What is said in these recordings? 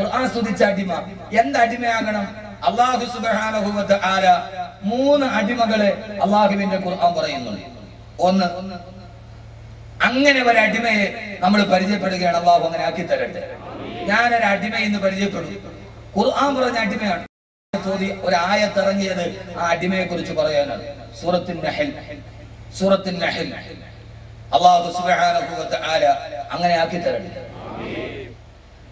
ഖുർആൻ സ്തുതിച്ച അടിമ. എന്ത് അടിമയാകണം? അള്ളാഹു സുബ്ഹാനഹു വ മൂന്ന് അടിമകളെ അള്ളാഹുവിന്റെ ഖുർആൻ പറയുന്നുണ്ട്. ഒന്ന് അങ്ങനെ ഒരു അടിമയെ നമ്മൾ പരിചയപ്പെടുകയാണ്. അള്ളാഹു അങ്ങനെ ആക്കി തരട്ടെ. ഞാനൊരു അടിമ ഇന്ന് പരിചയപ്പെടും. ഖുർആൻ പറഞ്ഞ അടിമയാണ്. ചോദ്യം ഒരു ആയത്തിറങ്ങിയത് ആ അടിമയെ കുറിച്ച് പറയാനാണ്. സൂറത്തിൻ നഹൽ സൂറത്തിൻ നഹൽ. അള്ളാഹു സുബ്ഹാനഹു വ അങ്ങനെ ആക്കി തരട്ടെ.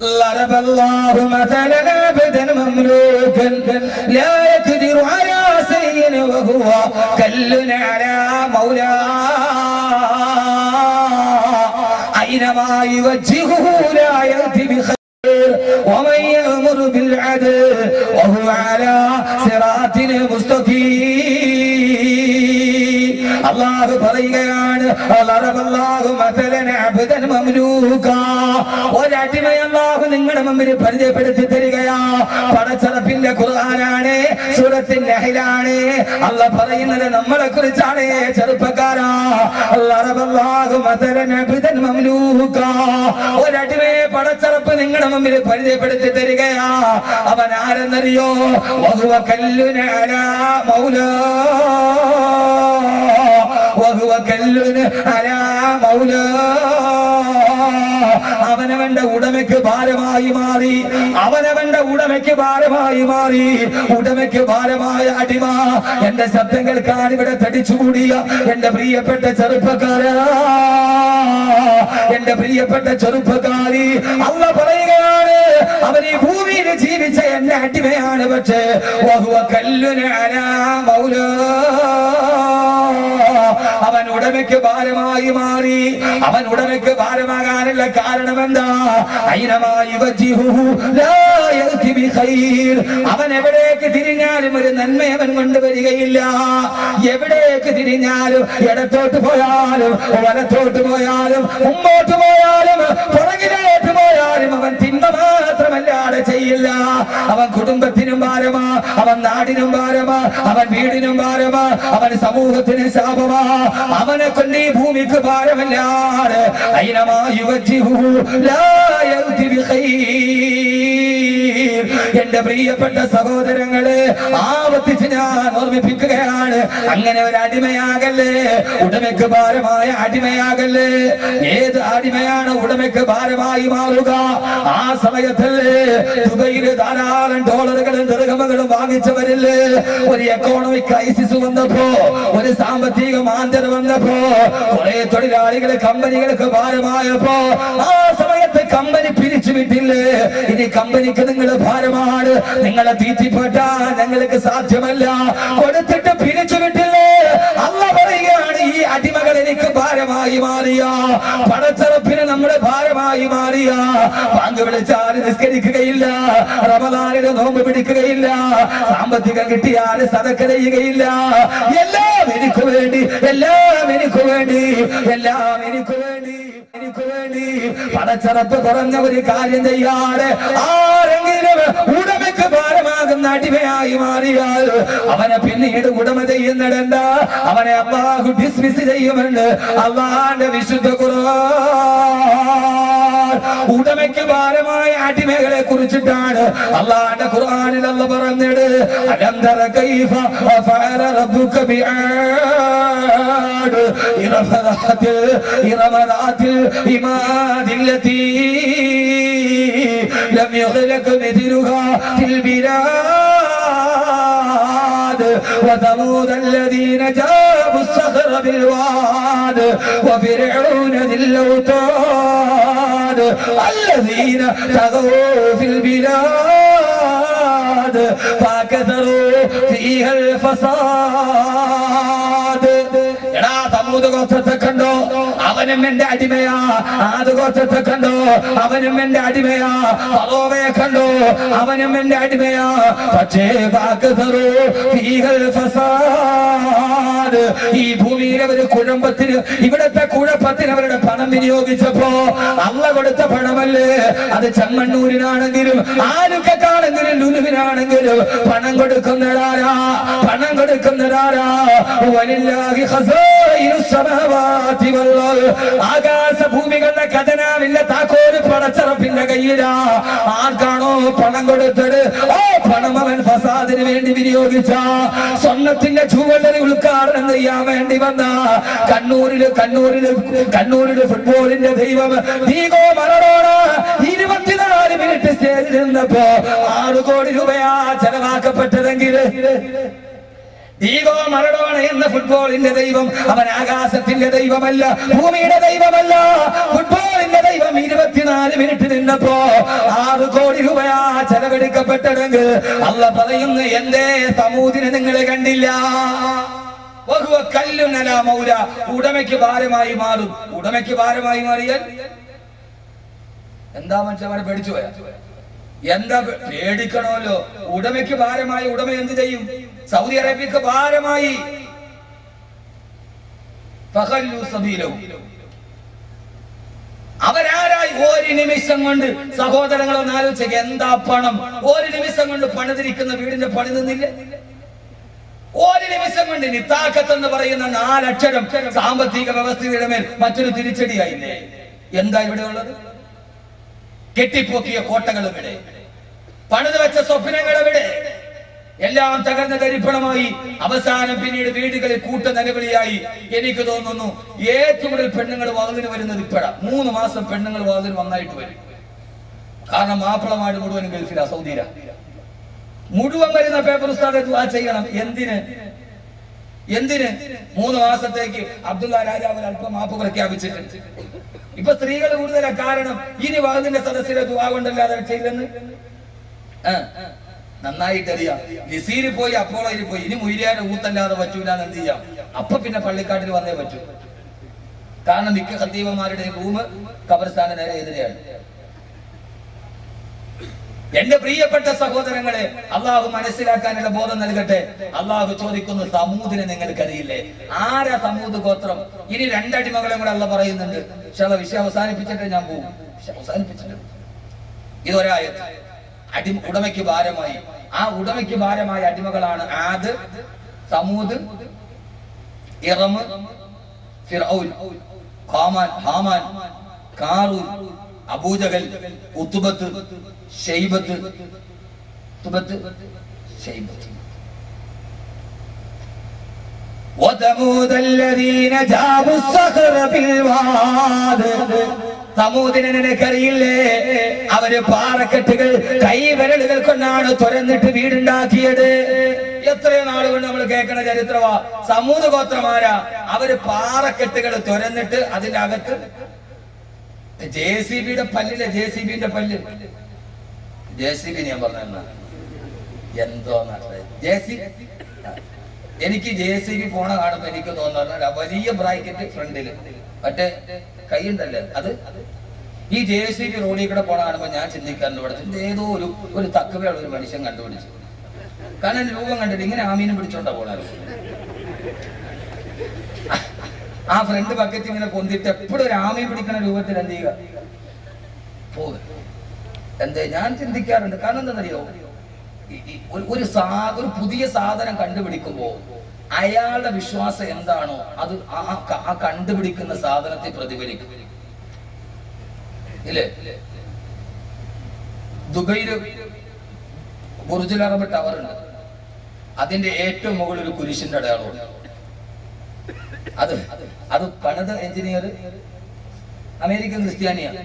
ضرب الله مثلا عبدا مملوكا لا يقدر على شيء وهو كل على مولاه أينما يوجهه لا يأتي بخير ومن يأمر بالعدل وهو على صراط مستقيم അള്ളാഹു പറയുകയാണ് അള്ളാഹു നിങ്ങളുടെ മുമ്പിൽ പരിചയപ്പെടുത്തി തരികയാ. പടച്ചറപ്പിന്റെ ഖുർആനാണ് സൂറത്തിന്റെ അഹിലാണ്. അല്ല പറയുന്നത് നമ്മളെ കുറിച്ചാണ് ചെറുപ്പക്കാരാ. ഒരടിമയെ പടച്ചറപ്പ് നിങ്ങളുടെ മുമ്പിൽ പരിചയപ്പെടുത്തി തരികയാ. അവൻ ആരെന്നറിയോ? മൗലാ. വഹുവ അലാ അവനവന്റെ ഉടമയ്ക്ക് ഭാരമായി മാറി. അവനവന്റെ ഉടമയ്ക്ക് ഭാരമായി മാറി. ഉടമയ്ക്ക് ഭാരമായ അടിമ. എന്റെ ശബ്ദം കേൾക്കാൻ ഇവിടെ തടിച്ചുകൂടിയ എന്റെ പ്രിയപ്പെട്ട ചെറുപ്പക്കാര. എന്റെ പ്രിയപ്പെട്ട ചെറുപ്പക്കാരി അമ്മ പറയുകയാണ് അവൻ ഈ ഭൂമിയിൽ ജീവിച്ച എന്റെ അടിമയാണ് പക്ഷേ കല്ലുനാ മൗലോ. അവൻ ഉടമയ്ക്ക് ഭാരമായി മാറി. അവൻ ഉടമയ്ക്ക് ഭാരമാകാനുള്ള കാരണം എന്താ. അവൻ എവിടേക്ക് തിരിഞ്ഞാലും ഒരു നന്മ അവൻ കൊണ്ടുവരികയില്ല എവിടേക്ക് തിരിഞ്ഞാലും ഇടത്തോട്ട് പോയാലും വലത്തോട്ട് പോയാലും മുമ്പോട്ട് പോയാലും പുറകിലോട്ട് പോയാലും അവൻ തിന്മ മാത്രമല്ലാതെ ചെയ്യില്ല. അവൻ കുടുംബത്തിനും ഭാരമാ അവൻ നാടിനും ഭാരമാ അവൻ വീടിനും ഭാരമാ അവൻ സമൂഹത്തിന് ശാപമാ അവനെ കൊണ്ട് ഈ ഭൂമിക്ക് ഭാരമല്ലാണ് അയിനമായി വജ്ജിഹു ലാ ബിഖൈർ. എന്റെ പ്രിയപ്പെട്ട സഹോദരങ്ങളെ ആവർത്തിച്ച് ഞാൻ ഓർമ്മിപ്പിക്കുകയാണ്. അങ്ങനെ ഒരു അടിമയാകല്ലേ? ഉടമയ്ക്ക് ഭാരമായ അടിമയാകല്ലേ? ഏത് അടിമയാണ് ഉടമയ്ക്ക് ഭാരമായി മാറുക? ആ സമയത്തല്ലേ ദുബൈയിൽ ധാരാളം ഡോളറുകളും ദീർഘമകളും വാങ്ങിച്ചവരില്ലേ? ഒരു എക്കോണമിക് ക്രൈസിസ് വന്നപ്പോ ഒരു സാമ്പത്തിക മാന്ദ്യത വന്നപ്പോ കുറെ തൊഴിലാളികൾ കമ്പനികൾക്ക് ഭാരമായപ്പോ ആ സമയത്ത് കമ്പനി പിരിച്ചു വിട്ടില്ലേ ഇനി കമ്പനിക്ക് നിങ്ങൾ ഭാരമാണ് നിങ്ങളെ തീറ്റിപ്പെട്ടാൻ ഞങ്ങൾക്ക് സാധ്യമല്ല. കൊടുത്തിട്ട് പിരിച്ചു വിട്ടില്ലേ? അല്ല പറയുകയാണ് ഈ അടിമകൾ എനിക്ക് ഭാരമായി മാറിയ. പടച്ചറപ്പിന് നമ്മുടെ ഭാരമായി മാറിയ. പങ്ക് വിളിച്ചാൽ നിസ്കരിക്കുകയില്ല. റമദാനിന് നോമ്പ് പിടിക്കുകയില്ല. സാമ്പത്തികം കിട്ടിയാൽ സതക്ക ചെയ്യുകയില്ല. എല്ലാം എനിക്ക് വേണ്ടി എല്ലാം എനിക്ക് വേണ്ടി എല്ലാം എനിക്ക് വേണ്ടി. വേണ്ടി പറഞ്ഞ ഒരു കാര്യം ചെയ്യാതെ ആരെങ്കിലും ഉടമയ്ക്ക് ഭാരമാകുന്ന അടിമയായി മാറിയാൽ അവനെ പിന്നീട് ഉടമ ചെയ്യുന്നിടണ്ട. അവനെ അള്ളാഹു ഡിസ്മിസ് ചെയ്യുമെന്ന് അള്ളാന്റെ വിശുദ്ധ ഖുർആൻ. ഉടമയ്ക്ക് ഭാരമായ അടിമകളെ കുറിച്ചിട്ടാണ് അള്ളാന്റെ ഖുർആനിൽ അല്ല പറഞ്ഞത്. അനന്തര കൈഫ إلى مرات إلى مرات إماد التي لم يخلق مثلها في البلاد. وثمود الذين جابوا الصخر بالواد وفرعون ذي الأوتاد الذين تغوا في البلاد فكثروا فيها الفساد. അവനും എന്റെ അടിമയാ. അത് കുറച്ചിട്ട് കണ്ടോ? അവനും എന്റെ അടിമയാ. ഫറോവയെ കണ്ടോ? അവനും എന്റെ അടിമയാ. പക്ഷേ ഫസാദ്. ഈ ഭൂമിയിലെ ഒരു കുഴമ്പത്തിന് ഇവിടത്തെ കുഴപ്പത്തിന് അവരുടെ പണം വിനിയോഗിച്ചപ്പോ അള്ള കൊടുത്ത പണമല്ലേ? അത് ചെമ്മണ്ണൂരിനാണെങ്കിലും ആലുക്കാണെങ്കിലും ലുലുവിനാണെങ്കിലും പണം കൊടുക്കുന്നതാരാ? പണം കൊടുക്കുന്നതാരാ? വലില്ലാഹി ഹസോ. ആകാശ ഭൂമികളുടെ ഖജനാവില്ല താക്കോൽ പടച്ചറപ്പിന്റെ കയ്യിലാ. ആർക്കാണോ പണം കൊടുത്തത്? ഓ പണം അവൻ ഫസാദിന് വേണ്ടി വിനിയോഗിച്ച. സ്വർണത്തിന്റെ ജുവല്ലറി ഉദ്ഘാടനം ചെയ്യാൻ വേണ്ടി വന്ന. കണ്ണൂരിൽ കണ്ണൂരിൽ കണ്ണൂരിൽ ഫുട്ബോളിന്റെ ദൈവം. ദീഗോ മറഡോണ ഇരുപത്തിനാല് മിനിറ്റ് സ്റ്റേജിൽ നിന്നപ്പോ ആറ് കോടി രൂപയാ ചെലവാക്കപ്പെട്ടതെങ്കിൽ. ഡീഗോ മറഡോണ എന്ന ഫുട്ബോളിന്റെ ദൈവം അവൻ ആകാശത്തിന്റെ ദൈവമല്ല ഭൂമിയുടെ ദൈവമല്ല. ഫുട്ബോളിന്റെ ദൈവം ഇരുപത്തിനാല് മിനിറ്റ് നിന്നപ്പോ ആറ് കോടി രൂപയാ ചെലവെടുക്കപ്പെട്ടതെങ്കിൽ അല്ല പറയുന്നു എന്റെ സമൂതിനെ നിങ്ങൾ കണ്ടില്ല. വഹുവ കല്ലുന്നല മൗല. ഉടമയ്ക്ക് ഭാരമായി മാറും. ഉടമയ്ക്ക് ഭാരമായി മാറിയാൽ എന്താ മനുഷ്യന്മാരെ പേടിച്ചു പോയാ? എന്താ പേടിക്കണമല്ലോ? ഉടമയ്ക്ക് ഭാരമായി ഉടമ എന്ത് ചെയ്യും? സൗദി അറേബ്യക്ക് ഭാരമായി. അവരാരായി? ഒരു നിമിഷം കൊണ്ട് സഹോദരങ്ങളൊന്ന് ആലോചിക്കുക എന്താ പണം? ഒരു നിമിഷം കൊണ്ട് പണിതിരിക്കുന്ന വീടിന്റെ പണി നിന്നില്ല. ഒരു നിമിഷം കൊണ്ട് നിത്താക്കത്ത് എന്ന് പറയുന്ന നാലക്ഷരം സാമ്പത്തിക വ്യവസ്ഥയുടെ മേൽ മറ്റൊരു തിരിച്ചടിയായില്ലേ? എന്താ ഇവിടെ ഉള്ളത്? കെട്ടിപ്പൊക്കിയ കോട്ടകൾ ഇവിടെ. പണിത് വെച്ച സ്വപ്നങ്ങൾ എവിടെ എല്ലാം തകർന്ന തരിപ്പണമായി അവസാനം പിന്നീട് വീടുകളിൽ കൂട്ട നിലവിളിയായി എനിക്ക് തോന്നുന്നു ഏറ്റവും പെണ്ണുങ്ങൾ വാതിന് വരുന്നത് ഇപ്പോഴാ. മൂന്ന് മാസം പെണ്ണുങ്ങൾ വാതിന് വന്നായിട്ട് വരും. കാരണം മാപ്പിളമാട് മുഴുവൻ ഗൾഫിലാ സൗദിയില. മുഴുവൻ വരുന്ന പേപ്പർ ഉസ്താദെ ആ ചെയ്യണം. എന്തിന്? എന്തിന്? മൂന്ന് മാസത്തേക്ക് അബ്ദുള്ള രാജാവ് അല്പം മാപ്പ് പ്രഖ്യാപിച്ചിട്ടുണ്ട് ഇപ്പൊ സ്ത്രീകൾ കൂടുതലാ കാരണം ഇനി വാതിന്റെ സദസ്സിലെ ദുവാ കൊണ്ടല്ലാതെ ചെയ്യില്ലെന്ന് ആ, നന്നായിട്ട് അറിയാം ലിസീര് പോയി അപ്പോളയിൽ പോയി. ഇനി മുയിലിയാരെ ഊത്തല്ലാതെ പറ്റൂലെന്ന് എന്ത് ചെയ്യാം? അപ്പൊ പിന്നെ പള്ളിക്കാട്ടിൽ വന്നേ പറ്റൂ. കാരണം മിക്ക സത്യവന്മാരുടെ റൂം കബർസ്ഥാന നേരെ എതിരെയാണ് എന്റെ പ്രിയപ്പെട്ട സഹോദരങ്ങളെ അള്ളാഹു മനസ്സിലാക്കാനുള്ള ബോധം നൽകട്ടെ. അള്ളാഹു ചോദിക്കുന്നു സമൂതിനെ നിങ്ങൾക്കറിയില്ലേ? ആരാ സമൂത് ഗോത്രം? ഇനി രണ്ടടിമകളെ കൂടെ അള്ള പറയുന്നുണ്ട്. പക്ഷെ അള്ള വിഷയം അവസാനിപ്പിച്ചിട്ട് ഞാൻ പോകും അവസാനിപ്പിച്ചിട്ട് ഇതൊരായത് അടി ഉടമയ്ക്ക് ഭാരമായി. ആ ഉടമയ്ക്ക് ഭാരമായ അടിമകളാണ് Aad Thamud Iram Haman Haman Qarun Abu Jahl ഉത്തുബത്ത് Shaybah Utbah Shaybah وثمود الذين جابوا الصخر بالواد സമൂതിനെ നിനക്കറിയില്ലേ അവര് പാറക്കെട്ടുകൾ കൈവിരലുകൾ കൊണ്ടാണ് തുറന്നിട്ട് വീടുണ്ടാക്കിയത് എത്രയോ നാൾ കൊണ്ട് നമ്മൾ കേൾക്കണ ചരിത്രമാ സമൂഹ ഗോത്രമാരാ അവര് പാറക്കെട്ടുകൾ തുറന്നിട്ട് അതിന്റെ അകത്ത് ജെ സി ബിയുടെ പല്ലിലെ ജെ സി ബിന്റെ പല്ല്. ജെ സി ബി ഞാൻ പറഞ്ഞ എന്തോ ജെ സി എനിക്ക് ജെ സി ബി പോണ കാണുമ്പോ എനിക്ക് തോന്നുന്നു വലിയ ബ്രാക്കറ്റ് ഫ്രണ്ടിൽ. മറ്റേ കൈയുണ്ടല്ലേ? അത്? ഈ ജെ സി ബി റോഡിൽ കൂടെ പോണ കാണുമ്പോ ഞാൻ ചിന്തിക്കാറുണ്ട് ഇത് ഏതോ ഒരു ഒരു തക്കവയുള്ള ഒരു മനുഷ്യൻ കണ്ടുപിടിച്ചു. കാരണം രൂപം കണ്ടിട്ട് ഇങ്ങനെ ആമീനും പിടിച്ചോണ്ടാ പോണത്. ആ ഫ്രണ്ട് ബക്കറ്റ് ഇങ്ങനെ പൊന്തിട്ട് എപ്പോഴും ഒരു പിടിക്കുന്ന പിടിക്കണ രൂപത്തിൽ എന്ത് ചെയ്യുക? എന്തേ? ഞാൻ ചിന്തിക്കാറുണ്ട്. കാരണം എന്താണെന്നറിയോ? ഒരു- സാ ഒരു പുതിയ സാധനം കണ്ടുപിടിക്കുമ്പോ അയാളുടെ വിശ്വാസം എന്താണോ അത് ആ- കണ്ടുപിടിക്കുന്ന സാധനത്തെ പ്രതിഫലിക്കും. ഇല്ലേ? ദുബൈയിൽ ബുർജുൽ ടവർ ഉണ്ട്. അതിന്റെ ഏറ്റവും മുകളിൽ ഒരു കുരിശിന്റെ അടയാളമുണ്ട് അത് അത് പണിത എഞ്ചിനീയർ അമേരിക്കൻ ക്രിസ്ത്യാനിയാണ്.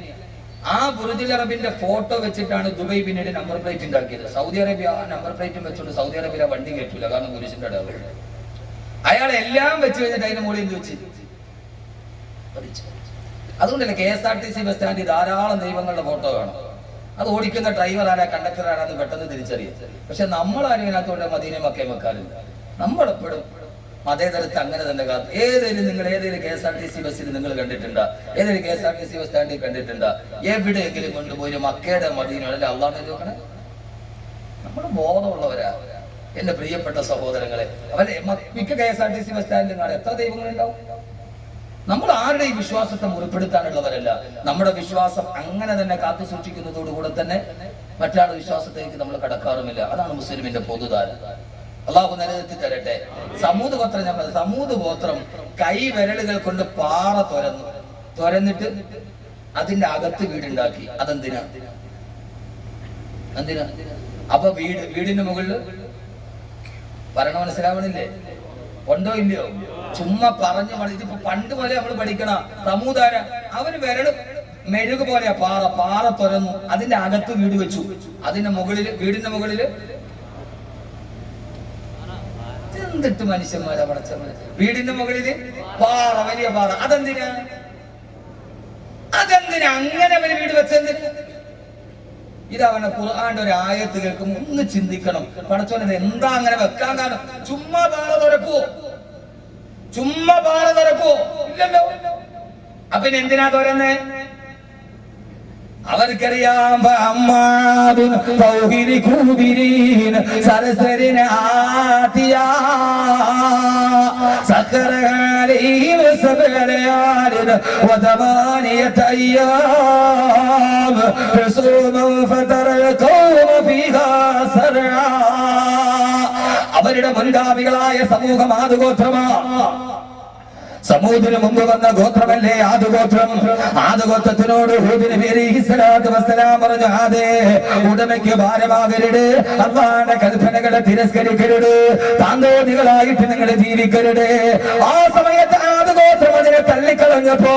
ആ ബുർജുൽ അറബിന്റെ ഫോട്ടോ വെച്ചിട്ടാണ് ദുബൈ പിന്നീട് നമ്പർ പ്ലേറ്റ് ഉണ്ടാക്കിയത്. സൗദി അറേബ്യ ആ നമ്പർ പ്ലേറ്റും വെച്ചുകൊണ്ട് സൗദി അറേബ്യ വണ്ടി കയറ്റൂല കാരണം കുരിശിന്റെ അടവ് അയാൾ എല്ലാം വെച്ച് കഴിഞ്ഞിട്ട് അതിന്റെ മുകളിൽ എന്ത് വെച്ച്? അതുകൊണ്ടല്ലേ K S R T C bus സ്റ്റാൻഡിൽ ധാരാളം ദൈവങ്ങളുടെ ഫോട്ടോ കാണും അത് ഓടിക്കുന്ന ഡ്രൈവർ ആരാ കണ്ടക്ടർ ആരാന്ന് പെട്ടെന്ന് തിരിച്ചറിയാം. പക്ഷെ നമ്മൾ ഇതിനകത്തോടെ മദീനെ മക്കേ വെക്കാറില്ല. നമ്മളെപ്പോഴും മതേതരത്ത് അങ്ങനെ തന്നെ കാത്തു. ഏതെങ്കിലും നിങ്ങൾ ഏതെങ്കിലും K S R T C ബസ്സിൽ നിങ്ങൾ കണ്ടിട്ടുണ്ടോ? ഏതെങ്കിലും K S R T C bus സ്റ്റാൻഡിൽ കണ്ടിട്ടുണ്ടോ? എവിടെയെങ്കിലും കൊണ്ടുപോയി മക്കയുടെ മദീനയുടെ അള്ളാഹ് നോക്കണേ. നമ്മൾ ബോധമുള്ളവരാ. എന്റെ പ്രിയപ്പെട്ട സഹോദരങ്ങളെ അവരെ മിക്ക K S R T C bus സ്റ്റാൻഡിൽ കാണാം. എത്ര ദൈവങ്ങളുണ്ടാവും? നമ്മൾ ആരുടെയും വിശ്വാസത്തെ മുറിപ്പെടുത്താനുള്ളവരല്ല? നമ്മുടെ വിശ്വാസം അങ്ങനെ തന്നെ കാത്തു സൂക്ഷിക്കുന്നതോടുകൂടെ തന്നെ മറ്റാളുടെ വിശ്വാസത്തേക്ക് നമ്മൾ കടക്കാറുമില്ല. അതാണ് മുസ്ലിമിന്റെ പൊതുധാര അള്ളാഹു നിലനിർത്തി തരട്ടെ. സമൂത് ഗോത്രം ഞാൻ സമൂത് ഗോത്രം കൈ വിരലുകൾ കൊണ്ട് പാറ തുരന്നു. തുരന്നിട്ട് അതിന്റെ അകത്ത് വീടുണ്ടാക്കി. അതെന്തിനാ? എന്തിനാ അപ്പൊ വീട് വീടിന്റെ മുകളിൽ പറയണ മനസ്സിലാവണില്ലേ? ഉണ്ടോ ഇല്ലയോ? ചുമ്മാ പറഞ്ഞു ഇതിപ്പോ പണ്ട് പോലെ നമ്മൾ പഠിക്കണ സമൂതാര അവർ വിരൽ മെഴുക് പോലെയാ പാറ. പാറ തുരന്നു. അതിന്റെ അകത്ത് വീട് വെച്ചു. അതിന്റെ മുകളിൽ വീടിന്റെ മുകളിൽ എന്തിട്ട് മനുഷ്യന്മാരെ പടച്ചവന്. വീടിന്റെ മുകളിൽ പാറ വലിയ പാറ. അതെന്തിനാ? അതെന്തിനാ അങ്ങനെ അവന് വീട് വെച്ചെന്തിനാ ഇതവനെ ഖുർആന്റെ ഒരു ആയത്ത് കേൾക്കുമ്പോൾ ഒന്ന് ചിന്തിക്കണം. പടച്ചോനെ എന്താ അങ്ങനെ വെക്കാൻ കാരണം? ചുമ്മാ പാറ തുറക്കുവോ? ചുമ്മാ പാറ തുറക്കുവോ? ഇല്ലല്ലോ. അപ്പൊ എന്തിനാ തുറന്നേ അവർക്കറിയാം അമ്മാവിരി കൂബിരീൻ സരസരിന് ആത്തിയ സക്കരകാലീം സകരയാലിന് വധമാനിയത് അയ്യാം പ്രസൂമം ഫതറൽ കോമ സരആ അവരുടെ മുൻഗാമികളായ സമൂഹം ആദുഗോത്രമാണ് സമൂഹത്തിന് മുമ്പ് വന്ന ഗോത്രമല്ലേ ആദുഗോത്രം ആദുഗോത്രത്തിനോട് ഹൂദിന് പേര് വസ്സലാം പറഞ്ഞു ഉടമയ്ക്ക് ഭാരമാകരുത് അള്ളാന്റെ കൽപ്പനകളെ തിരസ്കരിക്കരുത് താന്തോതികളായിട്ട് നിങ്ങൾ ജീവിക്കരുത്. ആ സമയത്ത് ആദുഗോത്രം അതിനെ തള്ളിക്കളഞ്ഞപ്പോ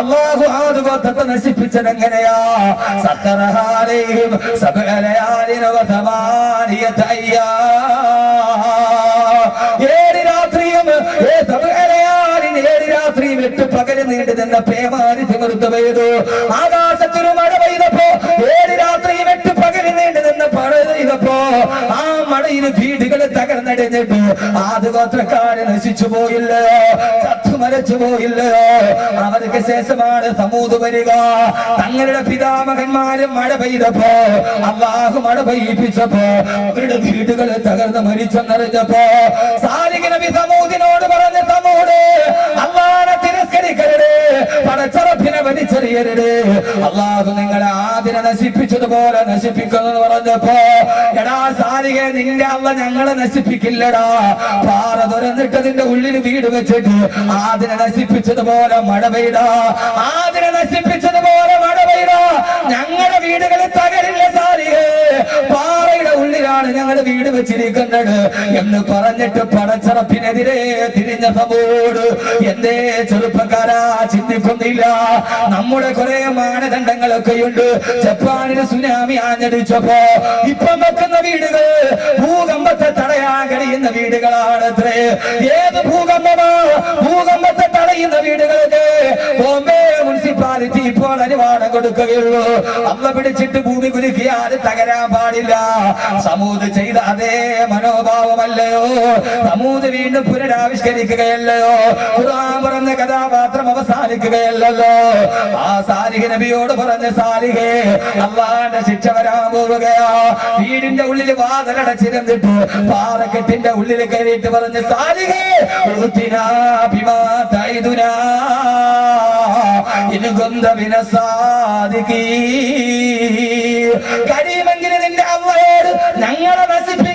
അള്ളാഹു ആദുഗോത്രത്തെ നശിപ്പിച്ചത് എങ്ങനെയാ? സത്തറഹാലയും ഏഴ് പകൽ നീണ്ടു നിന്ന പേമാരി തിമിർത്ത് പെയ്തു. ആകാശത്തൊരു മഴ പെയ്തപ്പോ ഏഴ് രാത്രിയും എട്ട് പകൽ നീണ്ടു നിന്ന മഴ പെയ്തപ്പോ ആ മഴയിൽ വീടുകൾ തകർന്നടിഞ്ഞിട്ട്. ആദ്യഗോത്രക്കാര് നശിച്ചു പോയില്ലയോ ചത്തുമരച്ചു പോയില്ലയോ അവർക്ക് ശേഷമാണ് സമൂത് വരിക. തങ്ങളുടെ പിതാമഹന്മാരും മഴ പെയ്തപ്പോ അള്ളാഹു മഴ പെയ്യിപ്പിച്ചപ്പോ അവരുടെ വീടുകൾ തകർന്ന് മരിച്ചെന്നറിഞ്ഞപ്പോ സാലിക നബി പറഞ്ഞ സമൂട് അള്ളാനെ തിരസ്കരിക്കരുത് പടച്ചറപ്പിനെ വലിച്ചെറിയരുത്. അള്ളാഹു നിങ്ങളെ ആദിനെ നശിപ്പിച്ചതുപോലെ നശിപ്പിക്കുന്നു പറഞ്ഞപ്പോ എടാ സാലിക നിന്റെ അള്ള ഞങ്ങളെ നശിപ്പിക്കില്ലടാ. പാറ തുറന്നിട്ടതിന്റെ ഉള്ളിൽ വീട് വെച്ചിട്ട് ആദിനെ നശിപ്പിച്ചതുപോലെ മഴ പെയ്ത. ആദിനെ നശിപ്പിച്ചതുപോലെ മഴ പെയ്ത. ഞങ്ങളുടെ വീടുകളിൽ തകരില്ല സാരികേ പാറയുടെ ഉള്ളിലാണ് ഞങ്ങൾ വീട് വെച്ചിരിക്കുന്നത് എന്ന് പറഞ്ഞിട്ട് പടച്ചറപ്പിനെതിരെ തിരിഞ്ഞ എന്റെ ചെറുപ്പക്കാരാ ചിന്തിക്കുന്നില്ല. നമ്മുടെ കുറെ മാനദണ്ഡങ്ങളൊക്കെയുണ്ട്. ജപ്പാനിൽ സുനാമി ആഞ്ഞടിച്ചപ്പോ ഇപ്പം വെക്കുന്ന വീടുകൾ ഭൂകമ്പത്തെ തടയാൻ കഴിയുന്ന വീടുകളാണ് ഏത് ഭൂകമ്പമോ? ഭൂകമ്പത്തെ തടയുന്ന വീടുകളൊക്കെ ബോംബെ മുനിസിപ്പാലിറ്റി ഇപ്പോൾ അനുവാദം കൊടുക്കുകയുള്ളൂ. അമ്മ പിടിച്ചിട്ട് ഭൂമി കുലുക്കിയാൽ തകരാൻ പാടില്ല. സമൂത് ചെയ്ത അതേ മനോഭാവമല്ലയോ? സമൂത് വീണ്ടും പുനരാവിഷ്കരിക്കുകയല്ലയോ ഖുർആൻ പറഞ്ഞ കഥാപാത്രം അവസാനിക്കുകയല്ലല്ലോ. ആ സാലിഹ നബിയോട് പറഞ്ഞ സാലിഹേ അള്ളാന്റെ ശിക്ഷ വരാൻ പോവുകയാ. വീടിന്റെ ഉള്ളിൽ വാതിലടച്ചിരുന്നിട്ട് പാറക്കെട്ടിന്റെ ഉള്ളിൽ കയറിയിട്ട് പറഞ്ഞ സാലിഹേ കഴിയുമെങ്കിൽ നിന്റെ അമ്മയോട് ഞങ്ങളെ നശിപ്പിക്കാൻ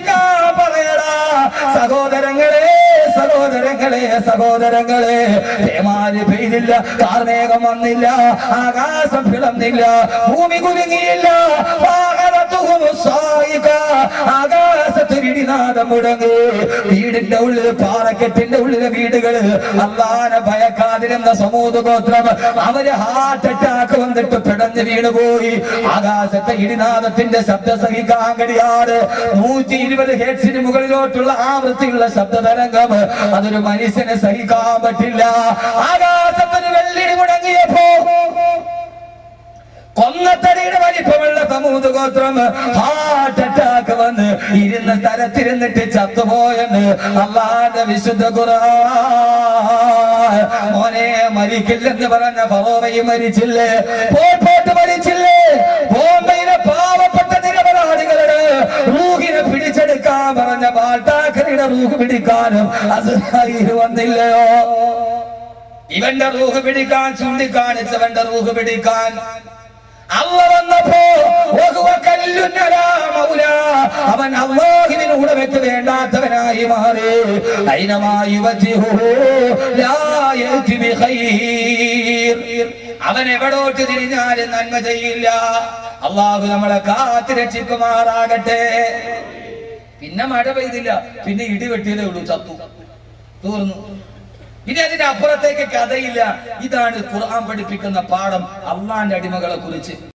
സഹോദരങ്ങളെ സഹോദരങ്ങളെ പേമാരി പെയ്തില്ല കാർമേഘം വന്നില്ല ആകാശം പിളന്നില്ല ഭൂമി കുലുങ്ങിയില്ല വാഹനത്തുഹും സായിക. ആകാശത്ത് ഇടിനാദം മുടങ്ങി. വീടിന്റെ ഉള്ളിൽ പാറക്കെട്ടിന്റെ ഉള്ളിലെ വീടുകൾ. അള്ളാനെ ഭയക്കാതിരുന്ന സമൂഹ ഗോത്രം അവർ ഹാർട്ട് അറ്റാക്ക് വന്നിട്ട് പിടഞ്ഞ് വീണുപോയി. ആകാശത്തെ ഇടിനാഥത്തിന്റെ ശബ്ദം നൂറ്റി ഇരുപത് ഹെഡ്സിന് മുകളിലോട്ടുള്ള ആവൃത്തിയുള്ള ശബ്ദ തരംഗം അതൊരു മനുഷ്യനെ സഹിക്കാൻ പറ്റില്ല. ആകാശത്തിന് വെള്ളിടി മുടങ്ങിയപ്പോ കൊന്നത്തടിയുടെ വലിപ്പമുള്ള സമൂഹ ഗോത്രം ഹാർട്ട് അറ്റാക്ക് വന്ന് ഇരുന്ന സ്ഥലത്തിരുന്നിട്ട് ചത്തുപോയെന്ന് അള്ളാന്റെ വിശുദ്ധ ഖുർആൻ. മോനെ മരിക്കില്ലെന്ന് പറഞ്ഞ ഫറോവയും മരിച്ചില്ലേ? പോട്ട് മരിച്ചില്ലേ? ബോംബെയിലെ പാവപ്പെട്ട നിരപരാധികളുടെ റൂഹിനെ പിടിച്ചെടുക്കാൻ പറഞ്ഞ ബാട്ടാക്കറിയുടെ റൂഹ് പിടിക്കാനും അത് വന്നില്ലയോ? ഇവന്റെ റൂഹ് പിടിക്കാൻ ചൂണ്ടിക്കാണിച്ചവന്റെ റൂഹ് പിടിക്കാൻ അള്ള വന്നപ്പോ അവൻ അള്ളാഹുവിനൂടെ വെച്ച് വേണ്ടാത്തവനായി മാറി. അയിനമായി അവൻ എവിടോട്ട് തിരിഞ്ഞാലും നന്മ ചെയ്യില്ല. അള്ളാഹു നമ്മളെ കാത്തു രക്ഷിക്കുമാറാകട്ടെ. പിന്നെ മഴ പെയ്തില്ല. പിന്നെ ഇടിവെട്ടിയതേ ഉള്ളൂ ചത്തു. തീർന്നു. ഇനി അതിന്റെ അപ്പുറത്തേക്ക് കഥയില്ല. ഇതാണ് ഖുർആൻ പഠിപ്പിക്കുന്ന പാഠം. അള്ളാന്റെ അടിമകളെ കുറിച്ച്.